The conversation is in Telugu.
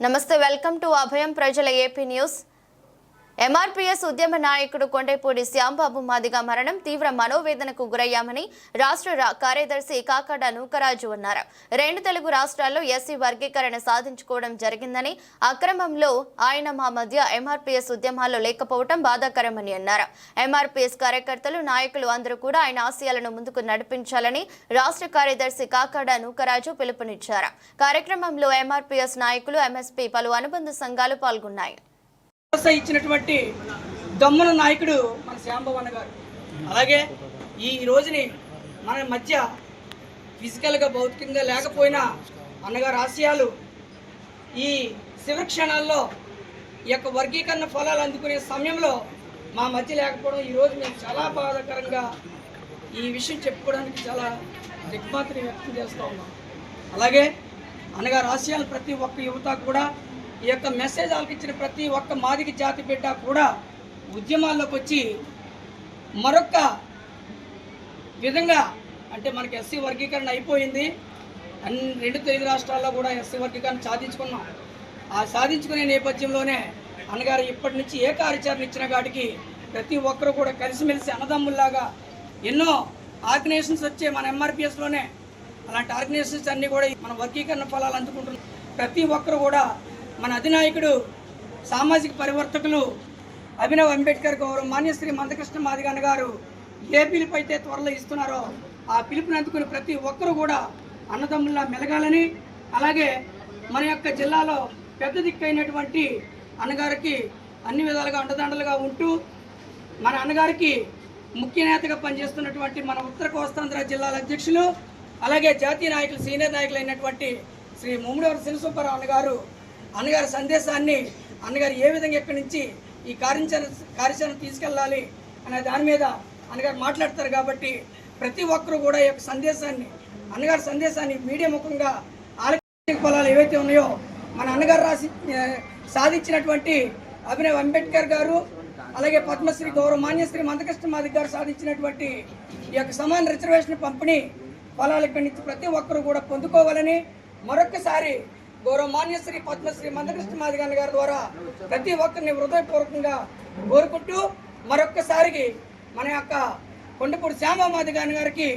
నమస్తే వెల్కమ్ టు అభయం ప్రజల ఏపీ న్యూస్. ఎంఆర్పీఎస్ ఉద్యమ నాయకుడు కొండేపూడి శ్యాంబాబు మాదిగ మరణం తీవ్ర మనోవేదనకు గురయ్యామని రాష్ట్ర కార్యదర్శి కాకాడ నూకరాజు అన్నారు. రెండు తెలుగు రాష్ట్రాల్లో ఎస్సీ వర్గీకరణ సాధించుకోవడం జరిగిందని అక్రమంలో ఆయన మా మధ్య ఎంఆర్పీఎస్ ఉద్యమాల్లో లేకపోవడం బాధాకరమని అన్నారు. ఎంఆర్పీఎస్ కార్యకర్తలు నాయకులు అందరూ కూడా ఆయన ఆశయాలను ముందుకు నడిపించాలని రాష్ట్ర కార్యదర్శి కాకాడ నూకరాజు పిలుపునిచ్చారు. కార్యక్రమంలో ఎంఆర్పీఎస్ నాయకులు ఎంఎస్పీ పలు అనుబంధ సంఘాలు పాల్గొన్నాయి. భరోసా ఇచ్చినటువంటి దమ్మున నాయకుడు మన శ్యాంభవన్న గారు. అలాగే ఈ రోజుని మన మధ్య ఫిజికల్గా భౌతికంగా లేకపోయినా అన్నగారు ఆశయాలు ఈ శివ క్షణాల్లో ఈ యొక్క వర్గీకరణ ఫలాలు అందుకునే సమయంలో మా మధ్య లేకపోవడం ఈరోజు మేము చాలా బాధాకరంగా ఈ విషయం చెప్పుకోవడానికి చాలా దిగ్మాతిని వ్యక్తం చేస్తూ ఉన్నాం. అలాగే అన్నగారు ఆశయాలు ప్రతి ఒక్క యువత కూడా ఈ యొక్క మెసేజ్ ఆలకించిన ప్రతి ఒక్క మాదిగ జాతి బిడ్డ కూడా ఉద్యమాల్లోకి వచ్చి మరొక విధంగా అంటే మనకి ఎస్సీ వర్గీకరణ అయిపోయింది. అన్ని రెండు తెలుగు రాష్ట్రాల్లో కూడా ఎస్సీ వర్గీకరణ సాధించుకున్నాం. ఆ సాధించుకునే నేపథ్యంలోనే అన్నగారు ఇప్పటి నుంచి ఏ కార్యాచరణ ఇచ్చిన కాడికి ప్రతి ఒక్కరు కూడా కలిసిమెలిసి అన్నదమ్ముల్లాగా ఎన్నో ఆర్గనైజేషన్స్ వచ్చే మన ఎంఆర్పిఎస్లోనే అలాంటి ఆర్గనైజేషన్స్ అన్నీ కూడా మన వర్గీకరణ ఫలాలు అందుకుంటున్నాం. ప్రతి ఒక్కరు కూడా మన అధినాయకుడు సామాజిక పరివర్తకులు అభినవ్ అంబేద్కర్ గౌరవ మాన్యశ్రీ మందకృష్ణ మాదిగన్న గారు ఏ పిలుపు అయితే త్వరలో ఇస్తున్నారో ఆ పిలుపుని అందుకుని ప్రతి ఒక్కరు కూడా అన్నదమ్ముల్లా మెలగాలని అలాగే మన యొక్క జిల్లాలో పెద్ద దిక్కైనటువంటి అన్నగారికి అన్ని విధాలుగా అండదండలుగా ఉంటూ మన అన్నగారికి ముఖ్య నేతగా పనిచేస్తున్నటువంటి మన ఉత్తర కోస్తాంధ్ర జిల్లాల అధ్యక్షులు అలాగే జాతీయ నాయకులు సీనియర్ నాయకులు అయినటువంటి శ్రీ ముమ్మడివారి శివసుబ్బారావు అన్నగారు అన్నగారి సందేశాన్ని అన్నగారు ఏ విధంగా ఇక్కడి నుంచి ఈ కార్యాచరణ కార్యాచరణ తీసుకెళ్ళాలి అనే దాని మీద అన్నగారు మాట్లాడతారు కాబట్టి ప్రతి ఒక్కరూ కూడా ఈ యొక్క సందేశాన్ని అన్నగారి సందేశాన్ని మీడియా ముఖంగా ఆలకించే పొలాలు ఏవైతే ఉన్నాయో మన అన్నగారు రాసి సాధించినటువంటి అభినవ్ అంబేద్కర్ గారు అలాగే పద్మశ్రీ గౌరవ మాన్యశ్రీ మందకృష్ణ మాదిక్ గారు సాధించినటువంటి ఈ యొక్క సమాన రిజర్వేషన్ పంపిణీ ఫలాలు ఇక్కడి నుంచి ప్రతి ఒక్కరూ కూడా పొందుకోవాలని మరొక్కసారి గౌరవ మాన్యశ్రీ పద్మశ్రీ మందకృష్ణ మాదిగాన్ గారి ద్వారా ప్రతి ఒక్కరిని హృదయపూర్వకంగా కోరుకుంటూ మరొక్కసారికి మన యొక్క కొండపూడి శ్యామ మాదిగాని గారికి